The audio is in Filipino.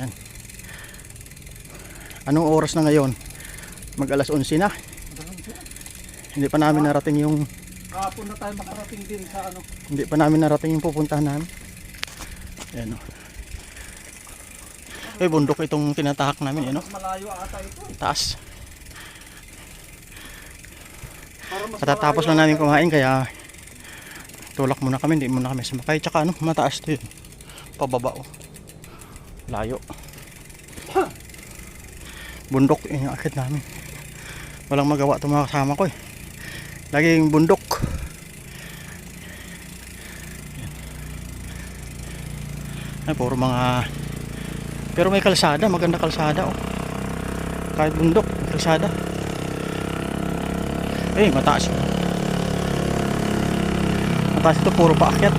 Yan. Anong oras na ngayon? Mag alas 11 na. Hindi pa namin narating yung Kahapon na tayo makarating din sa ano. hindi pa namin narating yung pupuntahan namin. Ayan o. Eh, bundok itong tinatahak namin, ano? Mas malayo ata ito. eh. Taas. Katatapos lang namin kumain kaya tulak muna kami, hindi muna kami sumakay. Tsaka ano, mataas to yun. Pababa o. Layo. Bundok yung akit namin. Walang magawa itong mga kasama ko eh. Laging bundok. Ay, puro mga... Pero may kalsada, maganda kalsada oh. Kahit bundok, kalsada. Eh, mataas. Mataas ito, puro paakyat.